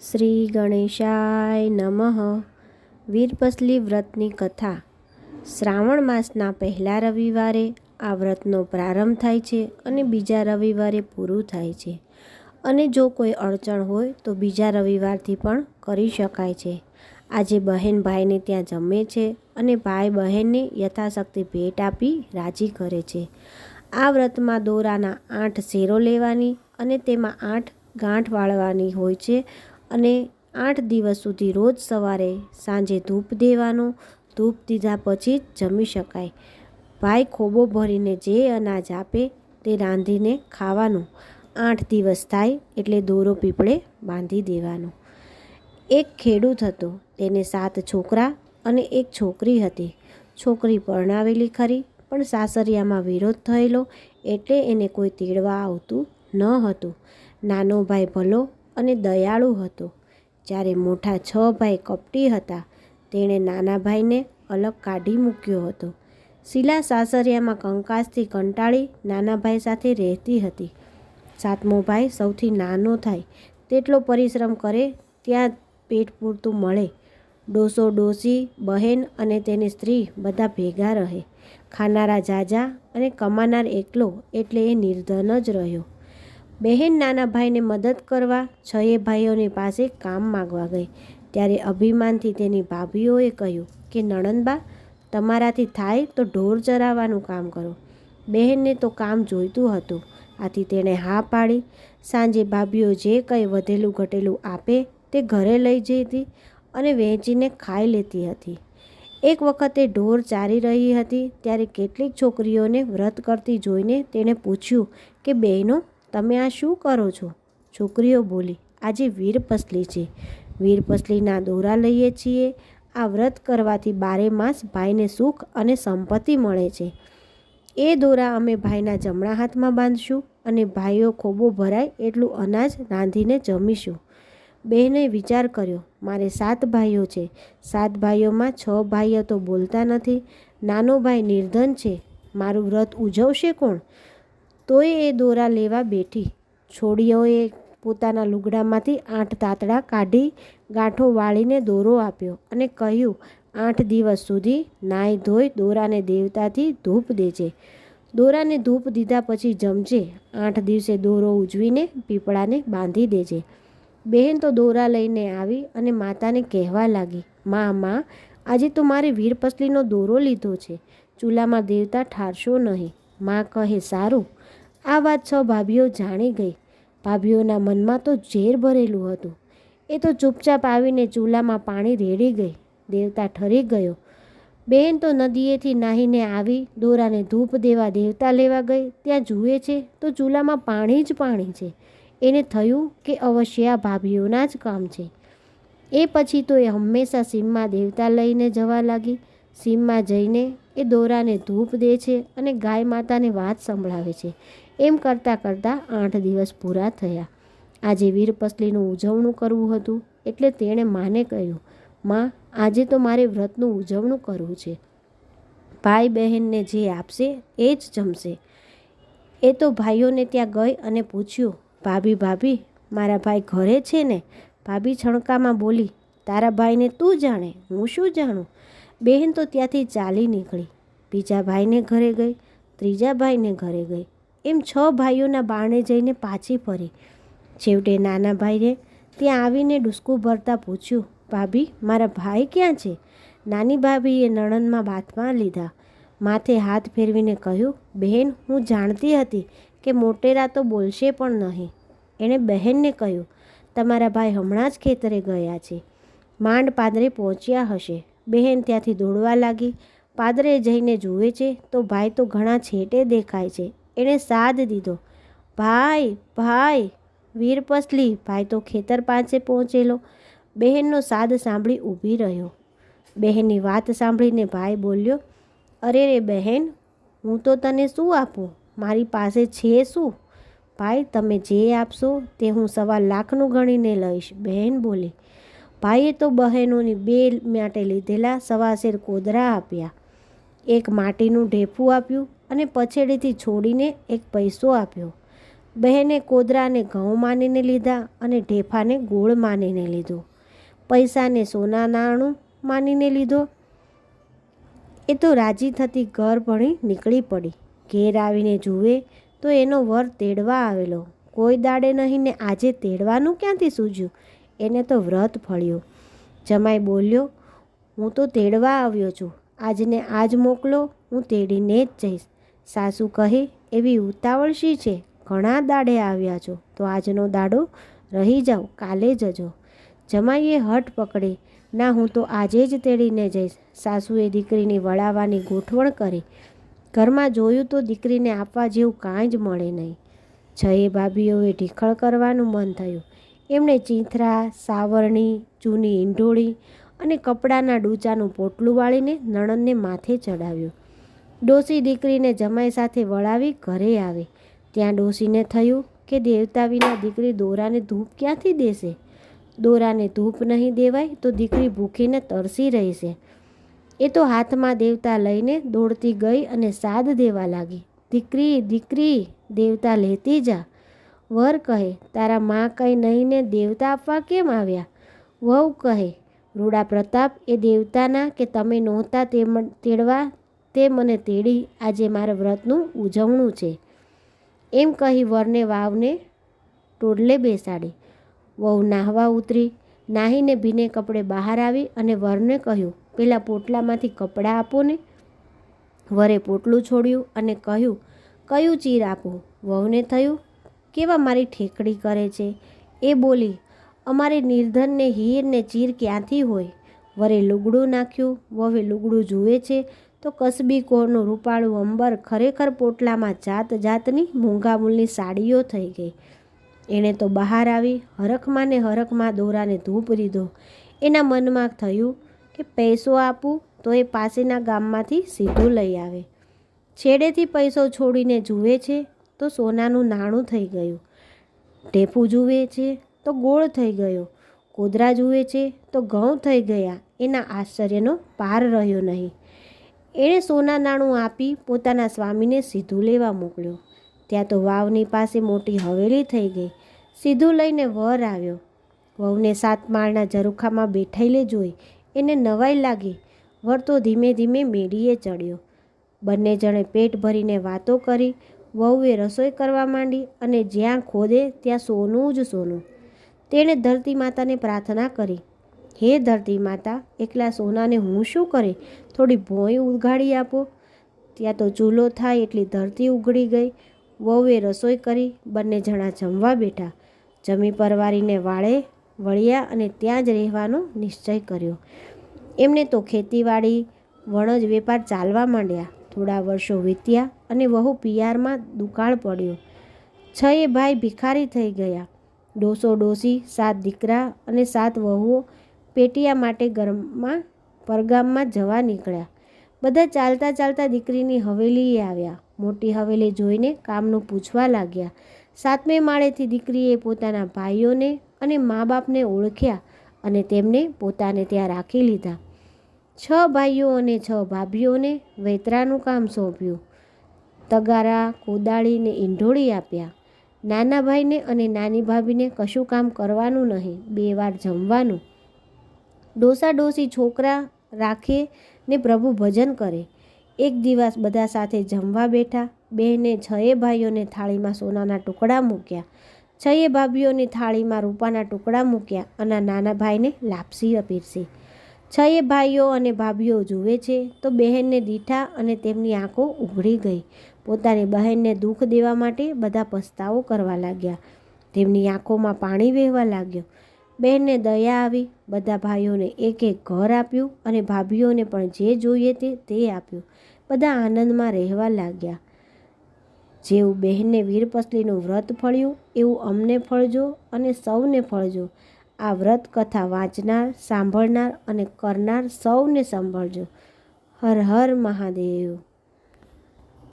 શ્રી ગણેશાય નમઃ. વીરપસલી વ્રતની કથા. શ્રાવણ માસના પહેલા રવિવારે આ વ્રતનો પ્રારંભ થાય છે અને બીજા રવિવારે પૂરું થાય છે. અને જો કોઈ અડચણ હોય તો બીજા રવિવારથી પણ કરી શકાય છે. આજે બહેન ભાઈને ત્યાં જમે છે અને ભાઈ બહેનને યથાશક્તિ ભેટ આપી રાજી કરે છે. આ વ્રતમાં દોરાના આઠ શેરો લેવાની અને તેમાં આઠ ગાંઠ વાળવાની હોય છે અને આઠ દિવસ સુધી રોજ સવારે સાંજે ધૂપ દેવાનું, ધૂપ દીધા પછી જ જમી શકાય. ભાઈ ખોબો ભરીને જે અનાજ આપે તે રાંધીને ખાવાનું. આઠ દિવસ થાય એટલે દોરો પીપળે બાંધી દેવાનો. એક ખેડૂત હતો. તેને સાત છોકરા અને એક છોકરી હતી. છોકરી પરણાવેલી ખરી, પણ સાસરિયામાં વિરોધ થયેલો એટલે એને કોઈ તેડવા આવતું ન હતું. નાનો ભાઈ ભલો અને દયાળુ હતો. જ્યારે મોટા છ ભાઈ કપટી હતા, તેણે નાના ભાઈને અલગ કાઢી મૂક્યો હતો. શીલા સાસરિયામાં કંકાસથી કંટાળી નાના ભાઈ સાથે રહેતી હતી. સાતમો ભાઈ સૌથી નાનો થાય, તેટલો પરિશ્રમ કરે ત્યાં પેટ પૂરતું મળે. ડોસો ડોસી, બહેન અને તેની સ્ત્રી બધા ભેગા રહે. ખાનારા જાજા અને કમાનાર એકલો એટલે એ નિર્ધન જ રહ્યો. બહેન નાના ભાઈને મદદ કરવા છએ ભાઈઓની પાસે કામ માગવા ગઈ. ત્યારે અભિમાનથી તેની ભાભીઓએ કહ્યું કે, નણંદબા, તમારાથી થાય તો ઢોર ચરાવવાનું કામ કરો. બહેનને તો કામ જોઈતું હતું. આથી તેણે હા પાડી. સાંજે ભાભીઓ જે કંઈ વધેલું ઘટેલું આપે તે ઘરે લઈ જતી અને વહેંચીને ખાઈ લેતી હતી. એક વખતે ઢોર ચારી રહી હતી ત્યારે કેટલીક છોકરીઓને વ્રત કરતી જોઈને તેણે પૂછ્યું કે, બહેનો તમે આ શું કરો છો? છોકરીઓ બોલી, આજે વીરપસલી છે. વીરપસલીના દોરા લઈએ છીએ. આ વ્રત કરવાથી બારે માસ ભાઈને સુખ અને સંપત્તિ મળે છે. એ દોરા અમે ભાઈના જમણા હાથમાં બાંધશું અને ભાઈઓ ખોબો ભરાય એટલું અનાજ રાંધીને જમીશું. બહેને વિચાર કર્યો, મારે સાત ભાઈઓ છે. સાત ભાઈઓમાં છ ભાઈઓ તો બોલતા નથી. નાનો ભાઈ નિર્ધન છે. મારું વ્રત ઉજવશે કોણ? તોય એ દોરા લેવા બેઠી. છોડીઓએ પોતાના લુગડામાંથી આઠ તાતડા કાઢી ગાંઠો વાળીને દોરો આપ્યો અને કહ્યું, આઠ દિવસ સુધી નાહી ધોઈ દોરાને દેવતાથી ધૂપ દેજે. દોરાને ધૂપ દીધા પછી જમજે. આઠ દિવસે દોરો ઉજવીને પીપળાને બાંધી દેજે. બહેન તો દોરા લઈને આવી અને માતાને કહેવા લાગી, મા મા, આજે તો મારે વીરપસલીનો દોરો લીધો છે. ચૂલામાં દેવતા ઠારશો નહીં. મા કહે, સારું. આ વાત છ ભાભીઓ જાણી ગઈ. ભાભીઓના મનમાં તો ઝેર ભરેલું હતું. એ તો ચૂપચાપ આવીને ચૂલામાં પાણી રેડી ગઈ. દેવતા ઠરી ગયો. બહેન તો નદીએથી નાહીને આવી દોરાને ધૂપ દેવા દેવતા લેવા ગઈ. ત્યાં જુએ છે તો ચૂલામાં પાણી જ પાણી છે. એને થયું કે અવશ્ય આ ભાભીઓના જ કામ છે. એ પછી તો એ હંમેશા સીમમાં દેવતા લઈને જવા લાગી. સીમમાં જઈને એ દોરાને ધૂપ દે છે અને ગાય માતાને વાત સંભળાવે છે. એમ કરતાં કરતાં આઠ દિવસ પૂરા થયા. આજે વીરપસલીનું ઉજવણું કરવું હતું એટલે તેણે માને કહ્યું, માં, આજે તો મારે વ્રતનું ઉજવણું કરવું છે. ભાઈ બહેનને જે આપશે એ જ જમશે. એ તો ભાઈઓને ત્યાં ગઈ અને પૂછ્યું, ભાભી ભાભી, મારા ભાઈ ઘરે છે ને? ભાભી છણકામાં બોલી, તારા ભાઈને તું જાણે? હું શું જાણું? બહેન તો ત્યાંથી ચાલી નીકળી. બીજા ભાઈને ઘરે ગઈ, ત્રીજા ભાઈને ઘરે ગઈ. એમ છ ભાઈઓના બારણે જઈને પાછી ફરી. છેવટે નાના ભાઈએ ત્યાં આવીને ડૂસકું ભરતા પૂછ્યું, ભાભી, મારા ભાઈ ક્યાં છે? નાની ભાભીએ નણંદમાં બાથમાં લીધા. માથે હાથ ફેરવીને કહ્યું, બહેન, હું જાણતી હતી કે મોટેરા તો બોલશે પણ નહીં. એણે બહેનને કહ્યું, તમારા ભાઈ હમણાં જ ખેતરે ગયા છે. માંડ પાદરે પહોંચ્યા હશે. બહેન ત્યાંથી દોડવા લાગી. પાદરે જઈને જુએ છે તો ભાઈ તો ઘણા છેટે દેખાય છે. એણે સાદ દીધો. ભાઈ ભાઈ વીરપસલી ભાઈ તો ખેતર પાસે પહોંચેલો. બહેનનો સાદ સાંભળી ઊભી રહ્યો. બહેનની વાત સાંભળીને ભાઈ બોલ્યો, અરે રે બહેન, હું તો તને શું આપું? મારી પાસે છે શું? ભાઈ, તમે જે આપશો તે હું સવા લાખનું ગણીને લઈશ. બહેન બોલી, ભાઈએ તો બહેનોની બે માટે લીધેલા સવાશેર કોદરા આપ્યા. એક માટીનું ઢેફું આપ્યું અને પછેડીથી છોડીને એક પૈસો આપ્યો. બહેને કોદરાને ઘઉં માનીને લીધા અને ઢેફાને ગોળ માનીને લીધો. પૈસાને સોના નાણું માનીને લીધો. એ તો રાજી થતી ઘર ભણી નીકળી પડી. ઘેર આવીને જુએ તો એનો વર તેડવા આવેલો. કોઈ દાડે નહીં ને આજે તેડવાનું ક્યાંથી સૂજ્યું એને તો વ્રત ફળ્યું. જમાઈ બોલ્યો, હું તો તેડવા આવ્યો છું. આજને આજ મોકલો, હું તેડીને જ જઈશ. સાસુ કહે, એવી ઉતાવળ શી છે? ઘણા દાડે આવ્યા છો, તો આજનો દાડો રહી જાઓ કાલે જજો. જમાઈએ હટ પકડે, ના, હું તો આજે જ તેડીને જઈશ. સાસુએ દીકરીની વળાવવાની ગોઠવણ કરી. ઘરમાં જોયું તો દીકરીને આપવા જેવું કાંઈ જ મળે નહીં. જયે ભાભીઓએ ઢીખળ કરવાનું મન થયું. એમણે ચીંથરા, સાવરણી જૂની ઈંઢોળી અને કપડાના ડૂચાનું પોટલું વાળીને નણંદને માથે ચડાવ્યું ડોસી દીકરીને જમાઈ સાથે વળાવી ઘરે આવે. ત્યાં ડોસીને થયું કે દેવતા વિના દીકરી દોરાને ધૂપ ક્યાંથી દેશે? દોરાને ધૂપ નહીં દેવાય તો દીકરી ભૂખીને તરસી રહેશે. એ તો હાથમાં દેવતા લઈને દોડતી ગઈ અને સાદ દેવા લાગી. દીકરી દીકરી, દેવતા લેતી જા. વર કહે, તારા માં કંઈ નહીં ને દેવતા આપવા કેમ આવ્યા? વહુ કહે, રૂડા પ્રતાપ, એ દેવતાના કે તમે નહોતા તેડવા તે મને તેડી આજે મારા વ્રતનું ઉજવણું છે. એમ કહી વરને વાવને ટોડલે બેસાડી. વહુ નાહવા ઉતરી, નાહીને ભીને કપડે બહાર આવી અને વરને કહ્યું, પેલા પોટલામાંથી કપડાં આપો ને. વરે પોટલું છોડ્યું અને કહ્યું, કયું ચીર આપું? વહુને થયું, કેવા મારી ઠેકડી કરે છે? એ બોલી, અમારે નિર્ધનને હીરને ચીર ક્યાંથી હોય? વરે લુગડું નાખ્યું, વહુએ લુગડું જુએ છે તો કસબી કોરનું રૂપાળું અંબર ખરેખર પોટલામાં જાત જાતની મોંઘા મૂલની સાડીઓ થઈ ગઈ. એણે તો બહાર આવી હરખમાં ને હરખમાં દોરાને ધૂપ દીધો. એના મનમાં થયું કે પૈસો આપું તો એ પાસેના ગામમાંથી સીધું લઈ આવે. છેડેથી પૈસો છોડીને જુએ છે તો સોનાનું નાણું થઈ ગયું. ઢેફું જુએ છે તો ગોળ થઈ ગયો. કોદરા જુએ છે તો ઘઉં થઈ ગયા. એના આશ્ચર્યનો પાર રહ્યો નહીં. એણે સોના નાણું આપી પોતાના સ્વામીને સીધું લેવા મોકલ્યો. ત્યાં તો વાવની પાસે મોટી હવેલી થઈ ગઈ. સીધું લઈને વર આવ્યો. વહુને સાત માળના ઝરૂખામાં બેઠેલે જોઈ એને નવાઈ લાગી. વર તો ધીમે ધીમે મેડીએ ચડ્યો. બંને જણે પેટ ભરીને વાતો કરી. વહુએ રસોઈ કરવા માંડી અને જ્યાં ખોદે ત્યાં સોનું જ સોનું. તેણે ધરતી માતાને પ્રાર્થના કરી. હે ધરતી માતા, એકલા સોનાને હું શું કરે? થોડી ભોંય ઉગાડી આપો. ત્યાં તો ચૂલો થાય એટલી ધરતી ઉઘડી ગઈ. વહુએ રસોઈ કરી, બંને જણા જમવા બેઠા. જમી પરવારીને વાળે, વળ્યા અને ત્યાં જ રહેવાનો નિશ્ચય કર્યો. એમણે તો ખેતીવાડી, વણજ વેપાર ચાલવા માંડ્યા. થોડા વર્ષો વીત્યા અને વહુ પિયારમાં દુકાળ પડ્યો. છએ ભાઈ ભિખારી થઈ ગયા. ડોસો ડોસી, સાત દીકરા અને સાત વહુઓ પેટિયા માટે ગરમમાં પરગામમાં જવા નીકળ્યા. બધા ચાલતા ચાલતા દીકરીની હવેલીએ આવ્યા. મોટી હવેલી જોઈને કામનું પૂછવા લાગ્યા. સાતમે માળેથી દીકરીએ પોતાના ભાઈઓને અને મા બાપને ઓળખ્યા અને તેમને પોતાને ત્યાં રાખી લીધા. છ ભાઈઓ અને છ ભાભીઓને વેતરાનું કામ સોંપ્યું. તગારા, કોદાળીને ઈંઢોળી આપ્યા. નાના ભાઈને અને નાની ભાભીને કશું કામ કરવાનું નહીં, બે વાર જમવાનું. ડોસા ડોસી છોકરા રાખે ને પ્રભુ ભજન કરે. એક દિવસ બધા સાથે જમવા બેઠા. બહેને છએ ભાઈઓને થાળીમાં સોનાના ટુકડા મૂક્યા. છએ ભાભીઓની થાળીમાં રૂપાના ટુકડા મૂક્યા અને નાના ભાઈને લાપસી પીરસી છએ ભાઈઓ અને ભાભીઓ જુએ છે તો બહેનને દીઠા અને તેમની આંખો ઉઘડી ગઈ. પોતાની બહેનને દુઃખ દેવા માટે બધા પસ્તાવો કરવા લાગ્યા. તેમની આંખોમાં પાણી વહેવા લાગ્યું. બહેનને દયા આવી, બધા ભાઈઓને એક એક ઘર આપ્યું અને ભાભીઓને પણ જે જોઈએ તે તે આપ્યું. બધા આનંદમાં રહેવા લાગ્યા. જેવું બહેનને વીરપસલીનું વ્રત ફળ્યું, એવું અમને ફળજો અને સૌને ફળજો. આ વ્રત કથા વાંચનાર, સાંભળનાર અને કરનાર સૌને સાંભળજો. હર હર મહાદેવ.